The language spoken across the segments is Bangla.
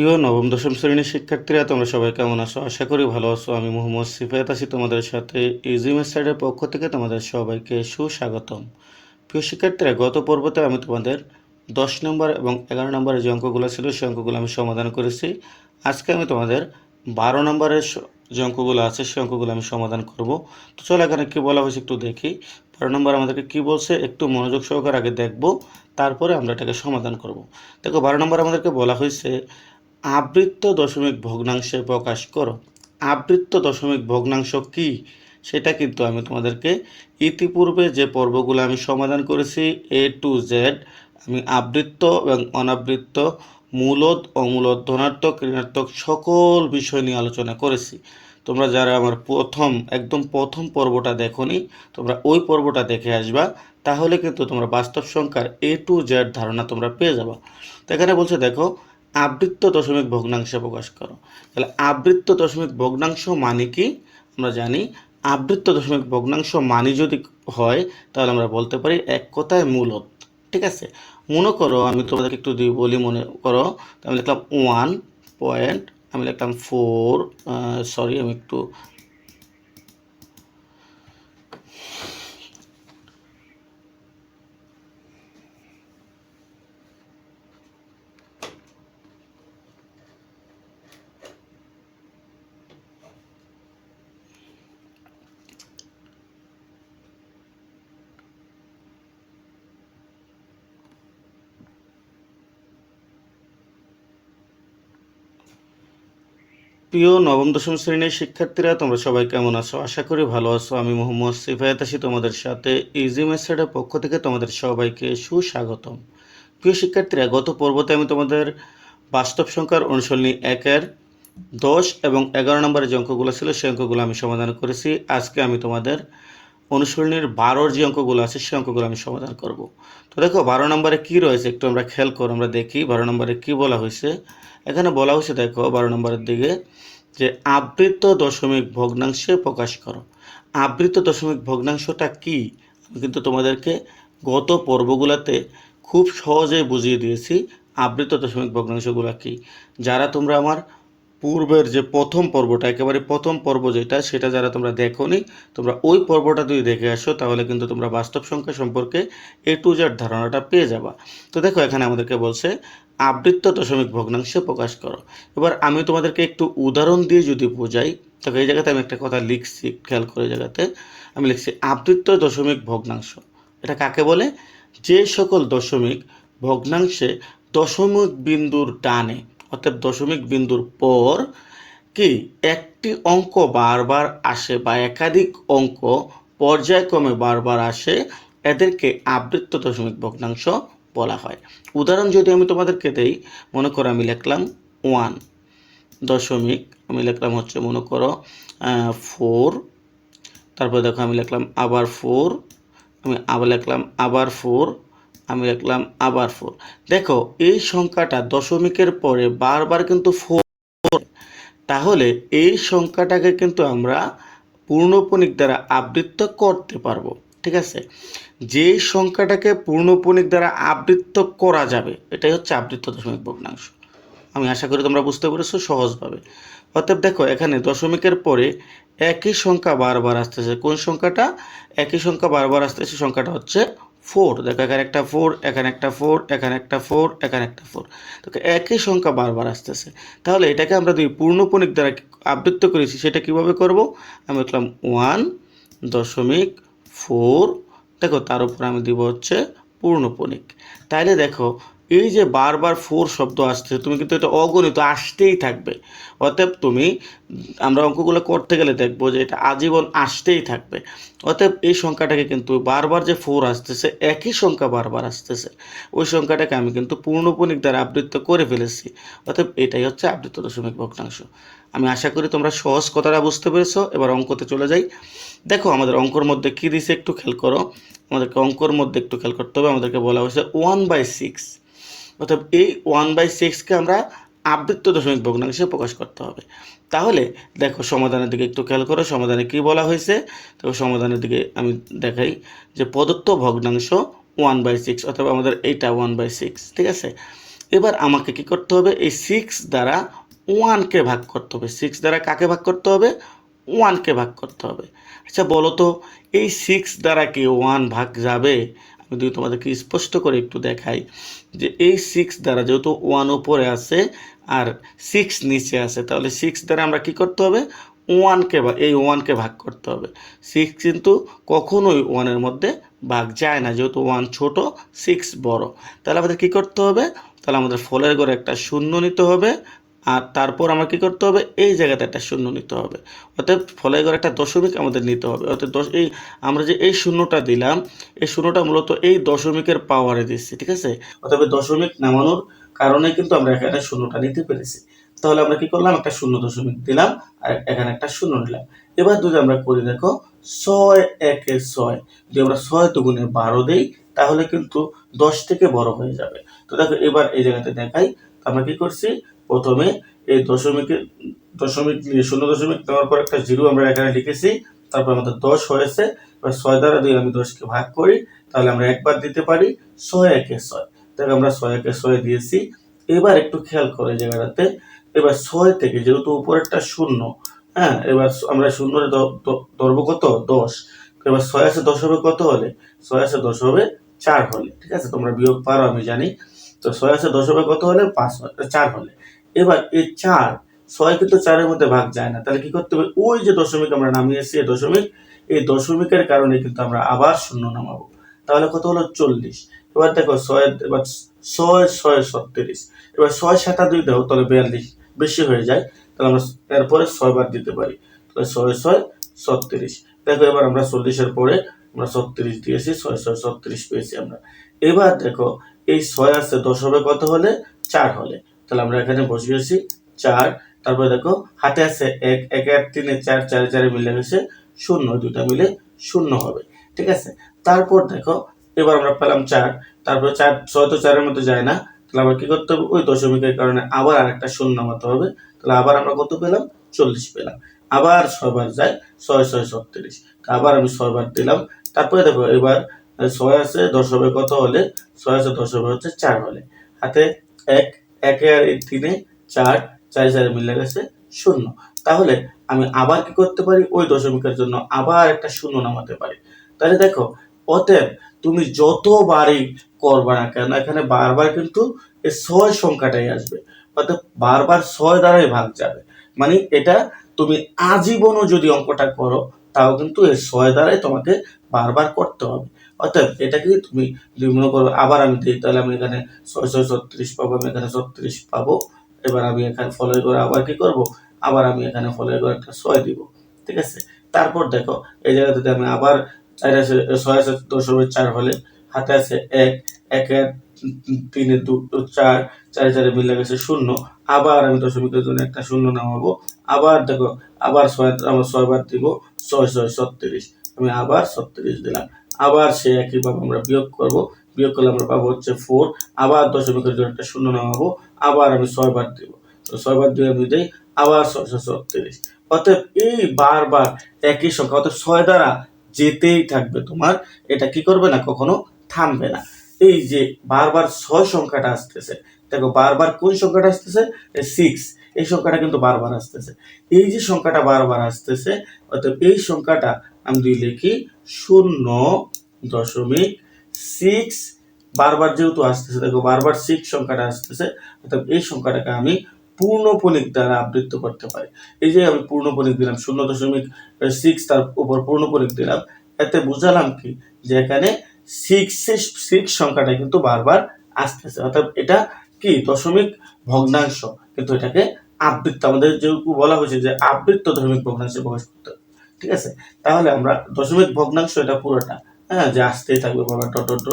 প্রিয় নবম, দশম শ্রেণির শিক্ষার্থীরা, তোমরা সবাই কেমন আছো? আশা করি ভালো আছো। আমি মোহাম্মদ সিফায়াত আছি তোমাদের সাথে। ইজি মেসাইডের পক্ষ থেকে তোমাদের সবাইকে সুস্বাগতম। প্রিয় শিক্ষার্থীরা, গত পর্বতে আমি তোমাদের দশ নম্বর এবং এগারো নম্বরের যে অঙ্কগুলো ছিল, সেই অঙ্কগুলো আমি সমাধান করেছি। আজকে আমি তোমাদের বারো নম্বরের যে অঙ্কগুলো আছে, সেই অঙ্কগুলো আমি সমাধান করব। তো চলো এখানে কী বলা হয়েছে একটু দেখি। বারো নম্বর আমাদেরকে কী বলছে? একটু মনোযোগ সহকার আগে দেখব, তারপরে আমরা এটাকে সমাধান করব। দেখো, বারো নম্বর আমাদেরকে বলা হয়েছে আবৃত্ত দশমিক ভগ্নাংশে প্রকাশ করো। আবৃত্ত দশমিক ভগ্নাংশ কি? সেটা কিন্তু আমি তোমাদেরকে ইতিপূর্বে যে পর্বগুলো আমি সমাধান করেছি এ টু জেড আমি আবৃত্ত এবং অনাবৃত্ত মূলত অমূলত ধনাত্মক, ঋণাত্মক সকল বিষয় নিয়ে আলোচনা করেছি। তোমরা যারা আমার প্রথম, একদম প্রথম পর্বটা দেখোনি, তোমরা ওই পর্বটা দেখে আসবা, তাহলে কিন্তু তোমরা বাস্তব সংখ্যার এ টু জেড ধারণা তোমরা পেয়ে যাবা। তো এখানে বলছে, দেখো আবৃত্ত দশমিক ভগ্নাংশে প্রকাশ করো। তাহলে আবৃত্ত দশমিক ভগ্নাংশ মানে কি? আমরা জানি আবৃত্ত দশমিক ভগ্নাংশ মানে যদি হয়, তাহলে আমরা বলতে পারি এক কথায় মূলত। ঠিক আছে? মনে করো আমি তোমাদেরকে একটু বলি মনে করো আমি লিখলাম ওয়ান পয়েন্ট আমি লিখলাম ফোর সরি আমি একটু প্রিয় নবম, দশম শ্রেণির শিক্ষার্থীরা, তোমরা সবাই কেমন আছো? আশা করি ভালো আছো। আমি মোহাম্মদ সিফায়াত আসি তোমাদের সাথে। ইজি মেসেডের পক্ষ থেকে তোমাদের সবাইকে সুস্বাগতম। প্রিয় শিক্ষার্থীরা, গত পর্বতে আমি তোমাদের বাস্তব সংখ্যার অনুসরণী একের দশ এবং এগারো নম্বরের যে অঙ্কগুলো ছিল, সেই অঙ্কগুলো আমি সমাধান করেছি। আজকে আমি তোমাদের অনুসরণীর বারোর যে অঙ্কগুলো আছে, সেই অঙ্কগুলো আমি সমাধান করব। তো দেখো, বারো নম্বরে কি রয়েছে একটু আমরা খেয়াল করো আমরা দেখি, বারো নম্বরে কি বলা হয়েছে? এখানে বলা হয়েছে, দেখো, বারো নম্বরের দিকে যে আবৃত দশমিক ভগ্নাংশে প্রকাশ করো। আবৃত দশমিক ভগ্নাংশটা কি? আমি কিন্তু তোমাদেরকে গত পর্বগুলোতে খুব সহজেই বুঝিয়ে দিয়েছি আবৃত দশমিক ভগ্নাংশগুলো কি। যারা তোমরা আমার পূর্বের যে প্রথম পর্বটা, একেবারে প্রথম পর্ব যেটা, সেটা যারা তোমরা দেখোনি, তোমরা ওই পর্বটা যদি দেখে আসো, তাহলে কিন্তু তোমরা বাস্তব সংখ্যা সম্পর্কে এ টু জেড ধারণাটা পেয়ে যাবা। তো দেখো, এখানে আমাদেরকে বলছে, আবৃত্ত দশমিক ভগ্নাংশে প্রকাশ করো। এবার আমি তোমাদেরকে একটু উদাহরণ দিয়ে যদি বোঝাই তবে এই জায়গাতে আমি একটা কথা লিখছি, খেয়াল করে জায়গাতে। আমি লিখছি, আবৃত্ত দশমিক ভগ্নাংশ। এটা কাকে বলে? যে সকল দশমিক ভগ্নাংশে দশমিক বিন্দুর ডানে অর্থাৎ দশমিক বিন্দুর পর কি একটি অঙ্ক বারবার আসে বা একাধিক অঙ্ক পর্যায়ক্রমে বারবার আসে, এদেরকে আবৃত্ত দশমিক ভগ্নাংশ বলা হয়। উদাহরণ যদি আমি তোমাদেরকে দেই, মনে করো আমি লিখলাম ওয়ান দশমিক, আমি লিখলাম হচ্ছে মনে করো ফোর তারপরে দেখো আমি লিখলাম আবার ফোর আমি আবার লিখলাম আবার ফোর আমি লিখলাম আবার ফোর। দেখো, এই সংখ্যাটা দশমিকের পরে বারবার কিন্তু ফোর তাহলে এই সংখ্যাটাকে কিন্তু আমরা পূর্ণপণিক দ্বারা আবৃত্ত করতে পারব, ঠিক আছে? যে সংখ্যাটাকে পূর্ণপণিক দ্বারা আবৃত্ত করা যাবে, এটাই হচ্ছে আবৃত্ত দশমিক ভগ্নাংশ। আমি আশা করি তোমরা বুঝতে পেরেছ সহজভাবে। অতএব দেখো, এখানে দশমিকের পরে একই সংখ্যা বারবার আসতেছে। কোন সংখ্যাটা? একই সংখ্যা বারবার আসতেছে সংখ্যাটা হচ্ছে ফোর, দেখো এখানে একটা ফোর, এখানে একটা ফোর, এখানে একটা ফোর, এখানে একটা ফোর। তো একই সংখ্যা বারবার আসতেছে। তাহলে এটাকে আমরা যদি পূর্ণপণিক দ্বারা আবৃত্ত করেছি, সেটা কীভাবে করব? আমি লিখলাম ওয়ান দশমিক ফোর। দেখো তার উপর আমি দিব হচ্ছে পূর্ণপণিক। তাইলে দেখো এই যে বারবার ফোর শব্দ আসছে, তুমি কিন্তু এটা অগণিত, আসতেই থাকবে। অতএব তুমি আমরা অঙ্কগুলো করতে গেলে দেখব যে এটা আজীবন আসতেই থাকবে। অতএব এই সংখ্যাটাকে কিন্তু বারবার যে ফোর আসতেছে, একই সংখ্যা বারবার আসতেছে, ওই সংখ্যাটাকে আমি কিন্তু পূর্ণপণিক দ্বারা আবৃত্ত করে ফেলেছি। অতএব এটাই হচ্ছে আবৃত্ত দশমিক ভগ্নাংশ। আমি আশা করি তোমরা সহজ কথাটা বুঝতে পেরেছ, এবার অঙ্কতে চলে যাই। দেখো, আমাদের অঙ্কর মধ্যে কী দিছে একটু খেয়াল করো। আমাদেরকে অঙ্কর মধ্যে একটু খেয়াল করতে হবে। আমাদেরকে বলা হয়েছে ওয়ান বাই সিক্স অর্থাৎ এই ওয়ান বাই সিক্সকে আমরা আবৃত্ত দশমিক ভগ্নাংশে প্রকাশ করতে হবে। তাহলে দেখো সমাধানের দিকে একটু খেয়াল করো, সমাধানে কি বলা হয়েছে? তো সমাধানের দিকে আমি দেখাই যে প্রদত্ত ভগ্নাংশ ওয়ান বাই সিক্স অথবা আমাদের এইটা ওয়ান বাই সিক্স ঠিক আছে? এবার আমাকে কি করতে হবে? এই সিক্স দ্বারা ওয়ানকে ভাগ করতে হবে। সিক্স দ্বারা কাকে ভাগ করতে হবে? ওয়ানকে ভাগ করতে হবে। আচ্ছা বলো তো, এই সিক্স দ্বারা কি ওয়ান ভাগ যাবে? যদি তোমাদেরকে স্পষ্ট করে একটু দেখাই যে এই সিক্স দ্বারা যেহেতু ওয়ান উপরে আছে আর সিক্স নিচে আছে, তাহলে সিক্স দ্বারা আমরা কি করতে হবে? ওয়ানকে বা, এই ওয়ানকে ভাগ করতে হবে। সিক্স কিন্তু কখনোই ওয়ানের মধ্যে ভাগ যায় না, যেহেতু ওয়ান ছোট সিক্স বড়। তাহলে আমাদের কি করতে হবে? তাহলে আমাদের ফলের ঘরে একটা শূন্য নিতে হবে। আর তারপর আমার কি করতে হবে? এই জায়গাতে একটা শূন্য নিতে হবে। অর্থাৎ ফলের ঘরে একটা দশমিক আমাদের নিতে হবে। অর্থাৎ দশ এই আমরা যে এই শূন্যটা দিলাম, এই শূন্যটা মূলত এই দশমিকের পাওয়ারে দিচ্ছি, ঠিক আছে? অর্থাৎ দশমিক নামানোর কারণে কিন্তু আমরা এখানে শূন্যটা নিতে পেরেছি। তাহলে আমরা কি করলাম? একটা শূন্য দশমিক দিলাম আর এখানে একটা শূন্য নিলাম। এবার যদি আমরা করি, দেখো, ছয় একে ছয়। যদি আমরা ছয় দুগুণে বারো দিই, তাহলে কিন্তু দশ থেকে বড় হয়ে যাবে। তো দেখো, এবার এই জায়গাতে দেখাই। আমরা কি করছি? প্রথমে এই দশমিকে, দশমিক শূন্য দশমিক দেওয়ার পর একটা জিরো আমরা এখানে লিখেছি, তারপর আমাদের দশ হয়েছে, এবার ছয় দ্বারা যদি আমি দশকে ভাগ করি, তাহলে আমরা একবার দিতে পারি ছয় একে ছয়। দেখো আমরা ছয় একে ছয় দিয়েছি, এবার একটু খেয়াল করে জায়গাটাতে, এবার ছয় থেকে যেহেতু উপরেরটা শূন্য হ্যাঁ এবার আমরা শূন্য ধরবো কত? দশ। এবার ছয় আছে দশ হবে কত হলে? ছয় আছে দশ হবে চার হলে, ঠিক আছে? তোমরা বিয়োগ পারো, আমি জানি। তো ছয় আছে দশ হবে কত হলে? পাঁচ চার হলে। এবার এই চার, ছয় কিন্তু চারের মধ্যে ভাগ যায় না। তাহলে কি করতে হবে? ওই যে দশমিক আমরা নামিয়েছি এই দশমিক, এই দশমিকের কারণে কিন্তু আমরা আবার শূন্য নামাবো। তাহলে কত হলো? চল্লিশ। এবার দেখো, ছয়, এবার ছয় ছয়, ছত্রিশ। এবার ছয়, সাতা দুই দাও, তাহলে বিয়াল্লিশ বেশি হয়ে যায়। তাহলে আমরা এরপরে ছয় বার দিতে পারি। তাহলে ছয় ছয়, ছত্রিশ। দেখো, এবার আমরা চল্লিশের পরে আমরা ছত্রিশ দিয়েছি, ছয় ছয়, ছত্রিশ পেয়েছি আমরা। এবার দেখো, এই ছয় আছে দশ হবে কত হলে? চার হলে। তাহলে আমরা এখানে বসে বসিয়েছি চার, তারপরে দেখো, হাতে আছে এক এক এক তিনে চার, চারে চারে মিলে গেছে শূন্য, দুটা মিলে শূন্য হবে, ঠিক আছে? তারপর দেখো, এবার আমরা পেলাম চার, তারপরে চার, ছয় তো চারের মধ্যে যায় না, তাহলে আমরা কি করতে হবে? ওই দশমিকের কারণে আবার আরেকটা শূন্য নামাতে হবে, তাহলে আবার আমরা কত পেলাম? চল্লিশ পেলাম। আবার ছয়বার যায়, ছয় ছয়, ছত্রিশ। আবার আমি ছয়বার দিলাম। তারপরে দেখো, এবার ছয় আছে দশ হবে কত হলে? ছয় আছে দশ হবে হচ্ছে চার হলে। হাতে এক একে আর তিনে চার চার চারে মিলে গেছে শূন্য। তাহলে আমি আবার কি করতে পারি? ওই দশমিকের জন্য আবার একটা শূন্য নামাতে পারি। তাহলে দেখো, অতএব তুমি যতবারই করবা না কেন, এখানে বারবার কিন্তু এই ছয় সংখ্যাটাই আসবে। অর্থাৎ বারবার ছয় দ্বারাই ভাগ যাবে। মানে এটা তুমি আজীবনও যদি অঙ্কটা করো, তাও কিন্তু এই ছয় দ্বারাই তোমাকে বারবার করতে হবে। অর্থাৎ এটাকে তুমি যদি মনে করো আবার আমি দিই, তাহলে আমি এখানে ছয় ছত্রিশ পাবো, আমি এখানে ছত্রিশ পাবো। এবার আমি এখানে ফলের করে আবার কি করব? আবার আমি এখানে ফলের করে একটা ছয় দিব, ঠিক আছে? তারপর দেখো, এই জায়গাতে আমি আবার চার আছে ছয় আছে দশ হবে চার হলে, হাতে আছে এক এক এক তিনে দু চার, চারে চারে মিলে গেছে শূন্য, আবার আমি দশমিকের জন্য একটা শূন্য নামাবো। আবার দেখো, আবার ছয় আমার ছয়বার দিব, ছয় ছয়, ছত্রিশ, আমি আবার ছত্রিশ দিলাম। আবার সে একইভাবে আমরা বিয়োগ করব। বিয়োগ করলে আমরা পাবো হচ্ছে ফোর আবার দশমিকের জন্য একটা শূন্য নামাবো আবার আমি ছয়বার দিব। তো ছয়বার দিয়ে আমি দিই, আবার ছয়শো ছত্রিশ। অতএব এই বারবার একই সংখ্যা অর্থাৎ ছয় দ্বারা যেতেই থাকবে তোমার, এটা কি করবে না, কখনো থামবে না। এই যে বারবার ছয় সংখ্যাটা আসতেছে, দেখো বারবার কোন সংখ্যাটা আসতেছে? সিক্স এই সংখ্যাটা কিন্তু বারবার আসতেছে। এই যে সংখ্যাটা বারবার আসতেছে অর্থাৎ এই সংখ্যাটা আমি যদি লিখি, শূন্য দশমিক সিক্স বারবার যেহেতু আসতেছে, দেখো বারবার সিক্স সংখ্যাটা আসতেছে, অর্থাৎ এই সংখ্যাটাকে আমি পূর্ণপণিক দ্বারা আবৃত্ত করতে পারি। এই যে আমি পূর্ণপণিক দিলাম, শূন্য দশমিক সিক্স তার উপর পূর্ণপণিক দিলাম, এতে বুঝালাম কি? যে এখানে সিক্স সিক্স সংখ্যাটা কিন্তু বারবার আসতেছে। অর্থাৎ এটা কি? দশমিক ভগ্নাংশ। কিন্তু এটাকে আবৃত্ত, আমাদের যেহেতু বলা হয়েছে যে আবৃত্ত দশমিক ভগ্নাংশে প্রকাশ করতে ঠিক আছে? তাহলে আমরা দশমিক ভগ্নাংশ এটা পুরোটা হ্যাঁ যে আসতেই থাকবে ডট ডট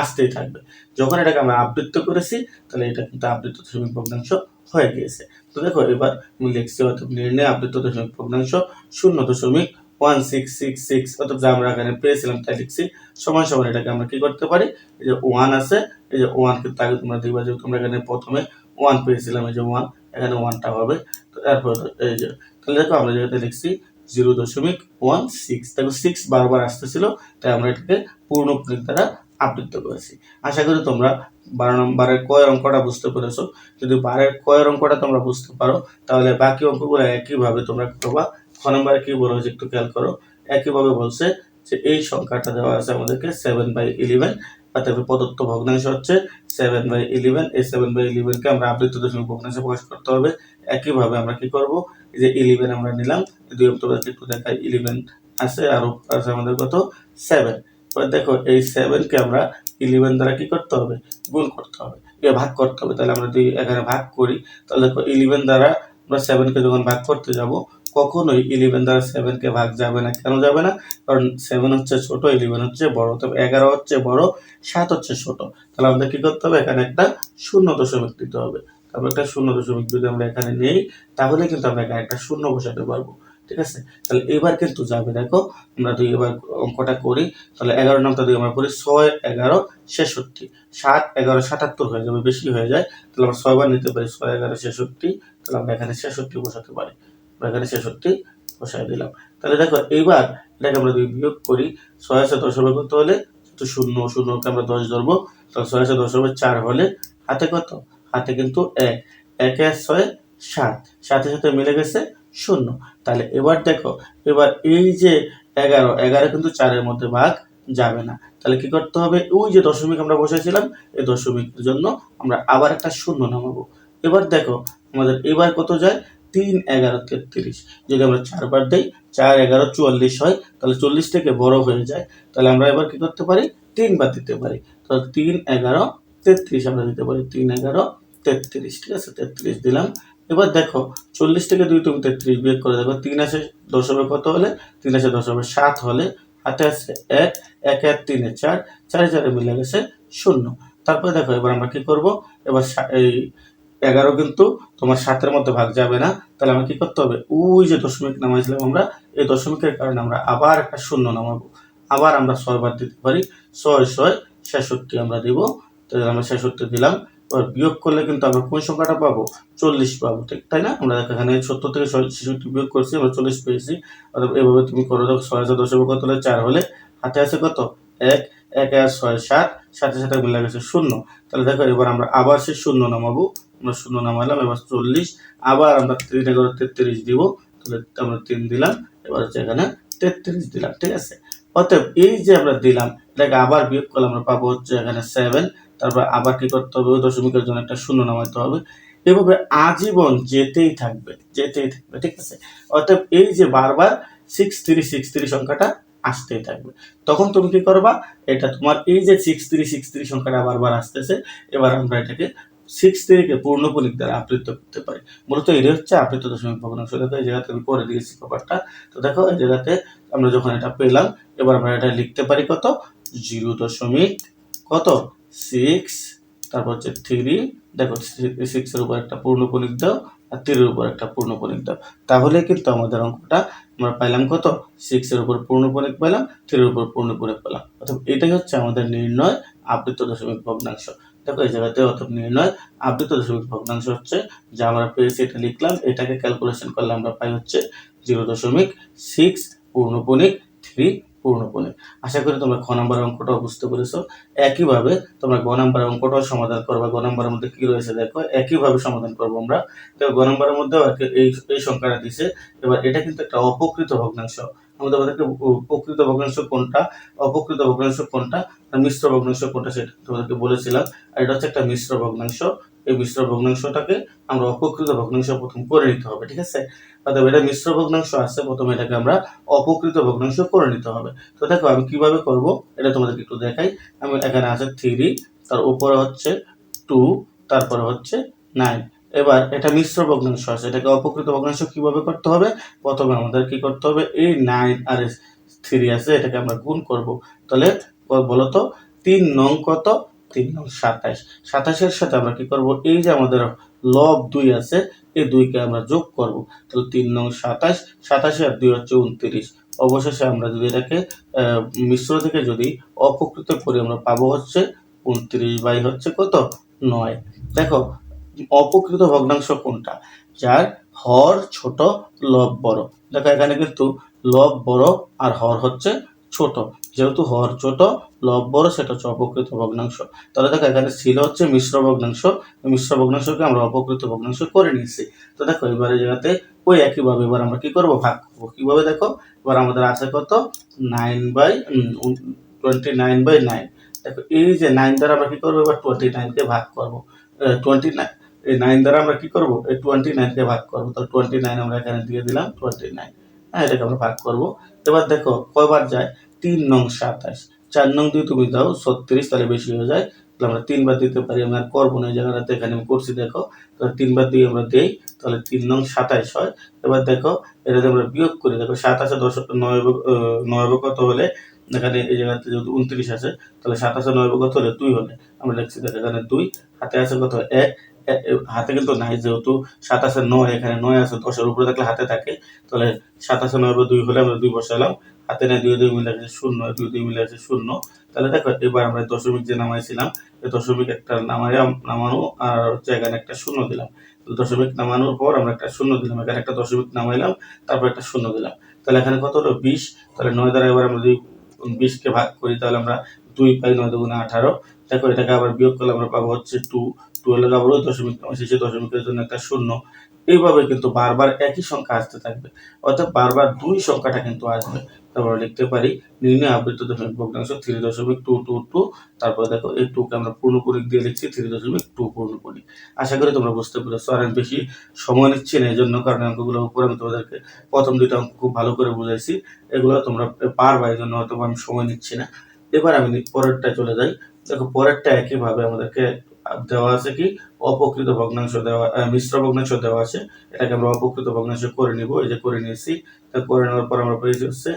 আসতেই থাকবে। যখন এটাকে আমরা আবৃত্ত করেছি, তাহলে এটা কিন্তু আবৃত্ত দশমিক ভগ্নাংশ হয়ে গিয়েছে। তো দেখো, এবার আমি লিখছি অর্থাৎ নির্ণয় আবৃত্ত দশমিক ভগ্নাংশ শূন্য দশমিক ওয়ান সিক্স সিক্স সিক্স অর্থাৎ যা আমরা এখানে পেয়েছিলাম তাই লিখছি। সমান সমান এটাকে আমরা কি করতে পারি? এই যে ওয়ান আছে, এই যে ওয়ান কিন্তু আগে তোমরা দেখবা যে তোমরা এখানে প্রথমে ওয়ান পেয়েছিলাম, এই যে ওয়ান এখানে ওয়ানটা হবে। তো এরপর এই যে, তাহলে দেখো আমরা যেটাতে লিখছি জিরো দশমিক ওয়ান সিক্স দেখো সিক্স বারবার আসতেছিল, তাই আমরা এটাকে পূর্ণ দ্বারা আবৃত্ত করেছি। আশা করি তোমরা বারো নম্বরের কয়ের অঙ্কটা বুঝতে পেরেছ। যদি বারের কয়ের অঙ্কটা তোমরা বুঝতে পারো, তাহলে বাকি অঙ্কগুলো একইভাবে তোমরা করবা। খ নম্বরে কি বলা হয়েছে একটু খেয়াল করো। একইভাবে বলছে যে এই সংখ্যাটা দেওয়া আছে আমাদেরকে সেভেন বাই ইলেভেন অর্থাৎ প্রদত্ত ভগ্নাংশ হচ্ছে সেভেন বাই ইলেভেন এই সেভেন বাই ইলেভেনকে আমরা আবৃত্ত দশমিক ভগ্নাংশে প্রকাশ করতে হবে। একইভাবে আমরা কি করব? যে ইলেভেন আমরা নিলাম, দুই তোমাদেরকে একটু দেখাই ইলেভেন আছে, আর আছে আমাদের কত? সেভেন এবার দেখো, এই সেভেনকে আমরা ইলেভেন দ্বারা কি করতে হবে? গুণ করতে হবে। এ ভাগ করতে হবে, তাহলে আমরা যদি এখানে ভাগ করি। তাহলে দেখো ইলেভেন দ্বারা আমরা সেভেনকে যখন ভাগ করতে যাব, কখনোই ইলেভেন দ্বারা সেভেনকে ভাগ যাবে না। কেন যাবে না? কারণ সেভেন হচ্ছে ছোট ইলেভেন হচ্ছে বড়। তবে এগারো হচ্ছে বড়, সাত হচ্ছে ছোট। তাহলে আমাদের কি করতে হবে? এখানে একটা শূন্য দশমিক দিতে হবে। তারপর একটা শূন্য দশমিক যদি আমরা এখানে নেই, তাহলে কিন্তু আমরা এখানে একটা শূন্য বসাতে পারব। ঠিক আছে? তাহলে এবার কিন্তু যাবে, দেখো, আমরা দুই এবার অঙ্কটা করি। তাহলে এগারো নামটা দুই আমরা করি ছয়, এগারো, ছেষট্টি। সাত, এগারো, সাতাত্তর হয়ে যাবে, বেশি হয়ে যায়। তাহলে আমরা ছয়বার নিতে পারি, ছয়, এগারো, ছেষট্টি। তাহলে আমরা এখানে ছেষট্টি বসাতে পারি। এখানে ছেষট্টি বসাই দিলাম। তাহলে দেখো এইবার এটাকে আমরা দুই বিয়োগ করি, ছয় আছে দশ হবে কত হলে? শূন্য, শূন্যকে আমরা দশ ধরবো, তাহলে ছয় আছে দশ হবে চার হলে হাতে কত? হাতে কিন্তু এক এক ছয়, সাত। সাথে সাথে মিলে গেছে শূন্য। তাহলে এবার দেখো, এবার এই যে এগারো এগারো কিন্তু চারের মধ্যে ভাগ যাবে না। তাহলে কি করতে হবে? ওই যে দশমিক আমরা বসেছিলাম, এই দশমিকের জন্য আমরা আবার একটা শূন্য নামাবো। এবার দেখো, আমাদের এবার কত যায়? তিন এগারো তেত্রিশ যদি আমরা চারবার দেই, চার, এগারো, চুয়াল্লিশ হয়, তাহলে চল্লিশ থেকে বড় হয়ে যায়। তাহলে আমরা এবার কি করতে পারি? তিনবার দিতে পারি। তাহলে তিন, এগারো, তেত্রিশ আমরা দিতে পারি। তিন, এগারো তেত্রিশ, ঠিক আছে? তেত্রিশ দিলাম। এবার দেখো, চল্লিশ থেকে দুই তুমি তেত্রিশ বিয়োগ করে দেখো তিন আসে দশ হবে কত হলে? তিন আসে দশ হবে সাত হলে। হাতে আছে এক এক এক, তিনে চার। চারে চারে মিলে গেছে শূন্য। তারপরে দেখো, এবার আমরা কি করব? এবার এই এগারো কিন্তু তোমার সাতের মধ্যে ভাগ যাবে না। তাহলে আমরা কি করতে হবে? ওই যে দশমিক নামাইছিলাম আমরা, এই দশমিকের কারণে আমরা আবার একটা শূন্য নামাবো। আবার আমরা ছয় বার দিতে পারি। ছয় ছয়, ছেষট্টি আমরা দিব। তাহলে আমরা ছেষট্টি দিলাম। বিয়োগ করলে কিন্তু আমরা কোন সংখ্যাটা পাবো? চল্লিশ পাবো, ঠিক, তাই না? আমরা এখানে সত্তর থেকে শিশুটি বিয়োগ করছি, আমরা চল্লিশ পেয়েছি। অর্থাৎ এভাবে তুমি করে, দেখো, ছয় হাজার দশ কত হলে চার হলে হাতে আছে কত? এক এক আর ছয়, সাত, সাথে সাথে মিলে গেছে শূন্য। তাহলে দেখো, এবার আমরা আবার সে শূন্য নামাবো। আমরা শূন্য নামালাম, এবার চল্লিশ, আবার আমরা তিন এগারো, তেত্রিশ দিব। তাহলে আমরা তিন দিলাম, এবার হচ্ছে এখানে তেত্রিশ দিলাম, ঠিক আছে? অতএব এই যে আমরা দিলাম এটাকে আবার বিয়োগ করলে আমরা পাবো হচ্ছে এখানে সেভেন তারপর আবার কি করতে হবে? দশমিকের জন্য একটা শূন্য নামাইতে হবে। এভাবে আজীবন যেতেই থাকবে যেতেই থাকবে, ঠিক আছে? অর্থাৎ এই যে বারবার সিক্স থ্রি সিক্স থ্রি সংখ্যাটা আসতেই থাকবে। তখন তুমি কি করবা? এটা তোমার এই যে সিক্স থ্রি সিক্স থ্রি সংখ্যাটা বারবার আসতেছে, এবার আমরা এটাকে সিক্স থ্রিকে পূর্ণপণিক দ্বারা আবৃত্ত করতে পারি। মূলত এটা হচ্ছে আবৃত্ত দশমিক ভগ্নাংশ দেখো এই জায়গাতে আমি করে দিয়েছি ব্যাপারটা তো দেখো এই জায়গাতে আমরা যখন এটা পেলাম, এবার আমরা এটা লিখতে পারি কত? জিরো দশমিক কত? সিক্স তারপর হচ্ছে থ্রি দেখো সিক্সের উপর একটা পূর্ণপণিক দাও, আর থ্রির উপর একটা পূর্ণপণিক দাও। তাহলে কিন্তু আমাদের অঙ্কটা আমরা পাইলাম কত? সিক্সের উপর পূর্ণপণিক পেলাম থ্রির উপর পূর্ণপণিক পেলাম অর্থাৎ এটাই হচ্ছে আমাদের নির্ণয় আবৃত্ত দশমিক ভগ্নাংশ। দেখো এই জায়গাতে অত নির্ণয় আবৃত দশমিক ভগ্নাংশ হচ্ছে, যা আমরা পেয়েছি, এটা লিখলাম, এটাকে ক্যালকুলেশন করলে আমরা পাই হচ্ছে জিরো দশমিক সিক্স পূর্ণপণিক থ্রি পূর্ণপণিক আশা করি তোমরা খ নম্বর অঙ্কটাও বুঝতে পেরেছ। একইভাবে তোমরা গ নম্বর অঙ্কটাও সমাধান করবে। গ নম্বরের মধ্যে কি রয়েছে দেখো? একইভাবে সমাধান করব আমরা। তো গ নম্বরের মধ্যেও এই এই সংখ্যাটা দিছে। এবার এটা কিন্তু একটা অপকৃত ভগ্নাংশ। আমাদের আমাদেরকে উ- প্রকৃত ভগ্নাংশ কোনটা? অপকৃত ভগ্নাংশ কোনটা? মিশ্র ভগ্নাংশ কোনটা সেটা তোমাদেরকে বলেছিলাম। আর এটা হচ্ছে একটা মিশ্র ভগ্নাংশ। এই মিশ্র ভগ্নাংশটাকে আমরা অপকৃত ভগ্নাংশ প্রথম করে নিতে হবে, ঠিক আছে? অর্থাৎ এটা মিশ্র ভগ্নাংশ আছে, প্রথমে এটাকে আমরা অপকৃত ভগ্নাংশ করে নিতে হবে। তো দেখো আমি কীভাবে করব? এটা তোমাদেরকে একটু দেখাই। আমি এখানে আছে থ্রি তার উপরে হচ্ছে টু তারপরে হচ্ছে নাইন এবার এটা মিশ্র ভগ্নাংশ আছে, এটাকে অপকৃত ভগ্নাংশ কীভাবে করতে হবে? প্রথমে আমাদের কি করতে হবে? এই নাইন আর থ্রি আছে, এটাকে আমরা গুণ করব। তাহলে ব- বলো তো তিন নং কত? তিন নং সাতাশ। সাতাশের সাথে আমরা কি করব? এই যে আমাদের লব দুই আছে, এই দুইকে আমরা যোগ করব। তাহলে তিন নং সাতাশ, সাতাশে আর দুই হচ্ছে উনত্রিশ। অবশেষে আমরা যদি এটাকে মিশ্র থেকে যদি অপকৃত করি আমরা পাবো হচ্ছে উনত্রিশ বাই হচ্ছে কত? নয়। দেখো, অপকৃত ভগ্নাংশ কোনটা? যার হর ছোট লব বড়। দেখো এখানে কিন্তু লব বড় আর হর হচ্ছে ছোট। যেহেতু হর ছোট, লব বড়, সেটা হচ্ছে অপকৃত ভগ্নাংশ। তাহলে দেখো, এখানে ছিল হচ্ছে মিশ্র ভগ্নাংশ। মিশ্র ভগ্নাংশকে আমরা অপকৃত ভগ্নাংশ করে নিয়েছি। তো দেখো, এবার জায়গাতে ওই একইভাবে এবার আমরা কি করব? ভাগ করব। কীভাবে দেখো? এবার আমাদের আছে কত? Nine by twenty nine by nine দেখো, এই যে নাইন দ্বারা আমরা কি করব? এবার টোয়েন্টি নাইনকে ভাগ করব। টোয়েন্টি নাইন এই নাইন দ্বারা আমরা কি করব? এই টোয়েন্টি নাইনকে ভাগ করব। তাহলে টোয়েন্টি নাইন আমরা এখানে দিয়ে দিলাম টোয়েন্টি নাইন হ্যাঁ এটাকে আমরা ভাগ করব। এবার দেখো, কয়বার যায়? তিন নং সাতাশ। চার নং দিয়ে তুমি দাও, ছত্রিশ, তাহলে বেশি হয়ে যায়। তাহলে আমরা তিনবার দিতে পারি, আমরা করব না এই জায়গাটাতে, এখানে আমি করছি, দেখো। তাহলে তিনবার দিয়ে আমরা দিই, তাহলে তিন নং সাতাইশ হয়। এবার দেখো এটা আমরা বিয়োগ করি, দেখো সাতাশে দশ, নয় নয় কত হলে? এখানে এই জায়গাতে যেহেতু উনত্রিশ আছে, তাহলে সাতাশে নয় কত হলে? দুই হলে আমরা লিখছি, দেখো এখানে দুই, হাতে আছে কত? এক হাতে কিন্তু নাই, যেহেতু সাতাশে নয়, এখানে নয় আছে, দশের উপরে থাকলে হাতে থাকে, তাহলে সাতাশে নয় বা দুই হলে আমরা দুই বসালাম, হাতে নেয় দুই দুই মিলে আছে শূন্য দুই দুই মিলে আছে শূন্য। তাহলে দেখো, এবার আমরা দশমিক যে নামাইছিলাম দশমিক একটা নামাই নামানো আর হচ্ছে এখানে একটা শূন্য দিলাম। দশমিক নামানোর পর আমরা একটা শূন্য দিলাম, এখানে একটা দশমিক নামাইলাম, তারপর একটা শূন্য দিলাম। তাহলে এখানে কত হলো? বিশ। তাহলে নয় দ্বারা এবার আমরা যদি বিশকে ভাগ করি, তাহলে আমরা দুই পাই নয় দুগুণে আঠারো। দেখো, এটাকে আবার বিয়োগ করলে আমরা পাবো হচ্ছে টু। টু হলে আবার ওই দশমিক শেষে দশমিকের জন্য একটা শূন্য। এইভাবে কিন্তু বারবার একই সংখ্যা আসতে থাকবে। অর্থাৎ বারবার দুই সংখ্যাটা কিন্তু আসবে। তারপর লিখতে পারি, নির্ণয় আবৃত্ত দশমিক ভগ্নাংশ থ্রি দশমিক টু টু টু। তারপর দেখো, এই টুকে আমরা পূর্ণপরিক দিয়ে লিখছি, থ্রি দশমিক টু পূর্ণপরিক। আশা করি তোমরা বুঝতে পেরেছ, আর আমি বেশি সময় নিচ্ছি না এই জন্য কারণ অঙ্কগুলো উপরে আমি তোমাদেরকে প্রথম দুইটা অঙ্ক খুব ভালো করে বুঝাইছি। এগুলো তোমরা পারবা এই জন্য হয়তো আমি সময় নিচ্ছি না। এবার আমি পরেরটা চলে যাই। দেখো, পরেরটা একইভাবে আমাদেরকে দেওয়া আছে কি? অপকৃত ভগ্নাংশ দেওয়া মিশ্র ভগ্নাংশ দেওয়া আছে। এটাকে আমরা অপকৃত ভগ্নাংশ করে নিব। এই যে করে নিয়েছি, তা করে নেওয়ার পর আমরা পেয়েছি হচ্ছে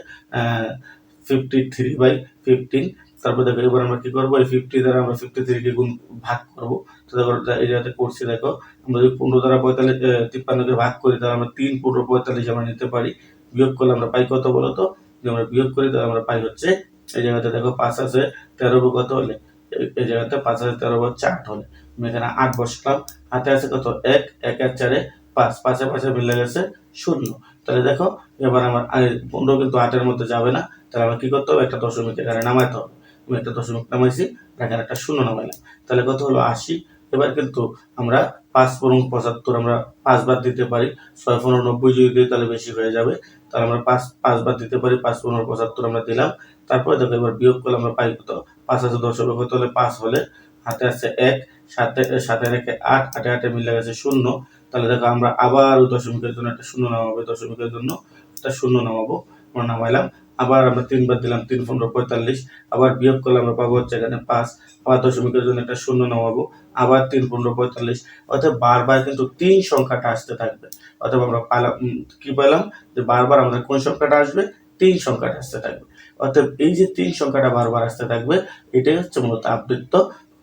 ফিফটি থ্রি বাই ফিফটিন তারপর দেখো, এবার আমরা কি করব? এই ফিফটি দ্বারা আমরা ফিফটি থ্রিকে গুণ, ভাগ করব। তো দেখো এই জায়গাতে করছি, দেখো, আমরা যদি পনেরো দ্বারা পঁয়তাল্লিশ তিপ্পান্নকে ভাগ করি, তাহলে আমরা তিন পনেরো পঁয়তাল্লিশ আমরা নিতে পারি। বিয়োগ করলে আমরা পাই কত বলো তো যদি আমরা বিয়োগ করি, তাহলে আমরা পাই হচ্ছে, এই জায়গাতে দেখো, পাঁচ আছে, তেরো কত হলে? এই- জায়গাতে পাঁচ আছে তেরো গো চার হলে আমি এখানে আট বসলাম। হাতে আছে কত? এক এক এক, চারে পাঁচ। পাঁচে পাঁচে মিলে গেছে শূন্য। তাহলে দেখো, এবার আমার পনেরো কিন্তু আটের মধ্যে যাবে না। তাহলে আমার কি করতে হবে? একটা দশমিক এখানে নামাইতে হবে। আমি একটা দশমিক নামাইছি, এখানে একটা শূন্য নামাইলাম। তাহলে কত হলো? আশি। এবার কিন্তু আমরা পাঁচ পনেরো পঁচাত্তর আমরা পাঁচবার দিতে পারি। ছয় পনেরো নব্বই যদি দিই, তাহলে বেশি হয়ে যাবে। তাহলে আমরা পাঁচ পাঁচবার দিতে পারি। পাঁচ পনেরো পঁচাত্তর আমরা দিলাম। তারপরে দেখো, এবার বিয়োগ করলে আমরা পাই কত? পাঁচ আছে দশ হবে কত হলে পাঁচ হলে হাতে আছে এক সাথে সাথে রেখে আট আটে আটে মিলে গেছে শূন্য। তাহলে দেখো আমরা আবার দশমিকের জন্য একটা শূন্য নামাবো দশমিকের জন্য একটা শূন্য নামাবো। আমরা নামাইলাম আবার আমরা তিনবার দিলাম তিন পনেরো পঁয়তাল্লিশ। আবার বিয়োগ করলে আমরা পাবো হচ্ছে এখানে পাঁচ আবার দশমিকের জন্য একটা শূন্য নামাবো আবার তিন পনেরো পঁয়তাল্লিশ। অর্থাৎ বারবার কিন্তু তিন সংখ্যাটা আসতে থাকবে। অর্থাৎ আমরা পাইলাম উম, কি পেলাম যে বারবার আমাদের কোন সংখ্যাটা আসবে? তিন সংখ্যাটা আসতে থাকবে। অর্থাৎ এই যে তিন সংখ্যাটা বারবার আসতে থাকবে, এটাই হচ্ছে মূলত আবৃত্ত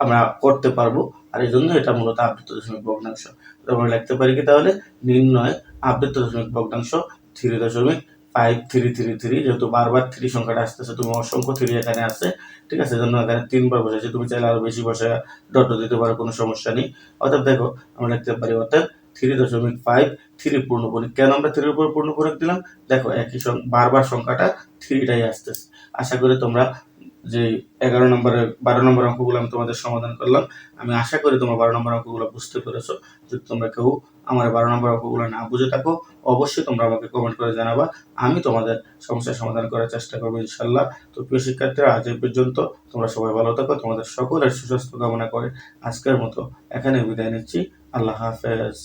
আমরা করতে পারব। আর এই জন্য এটা মূলত আবৃত্ত দশমিক ভগ্নাংশ। আমরা লিখতে পারি কি তাহলে? নির্ণয় আবৃত্ত দশমিক ভগ্নাংশ থ্রি দশমিক ফাইভ থ্রি থ্রি থ্রি, যেহেতু বারবার থ্রি সংখ্যাটা আসতেছে, তুমি অসংখ্য থ্রি এখানে আছে, ঠিক আছে? জন্য এখানে তিনবার বসেছে তুমি চাইলে আরও বেশি বসে ডট দিতে পারো, কোনো সমস্যা নেই। অর্থাৎ দেখো, আমরা লিখতে পারি, অর্থাৎ থ্রি দশমিক ফাইভ থ্রি পূর্ণ পূর্ণপরিক। কেন আমরা থ্রির উপর পূর্ণ পূর্ণপরিক দিলাম? দেখো, একই বারবার সংখ্যাটা থ্রিটাই আসতেছে। আশা করি তোমরা যে এগারো নম্বরের, বারো নম্বর অঙ্কগুলো আমি তোমাদের সমাধান করলাম। আমি আশা করি তোমরা বারো নম্বর অঙ্কগুলো বুঝতে পেরেছ। যদি তোমরা কেউ আমার বারো নম্বর অঙ্কগুলো না বুঝে থাকো, অবশ্যই তোমরা আমাকে কমেন্ট করে জানাবা। আমি তোমাদের সমস্যার সমাধান করার চেষ্টা করব ইনশাল্লাহ তো প্রিয় শিক্ষার্থীরা, আজ পর্যন্ত তোমরা সবাই ভালো থাকো, তোমাদের সকলের সুস্বাস্থ্য কামনা করে আজকের মতো এখানে বিদায় নিচ্ছি। আল্লাহ হাফেজ।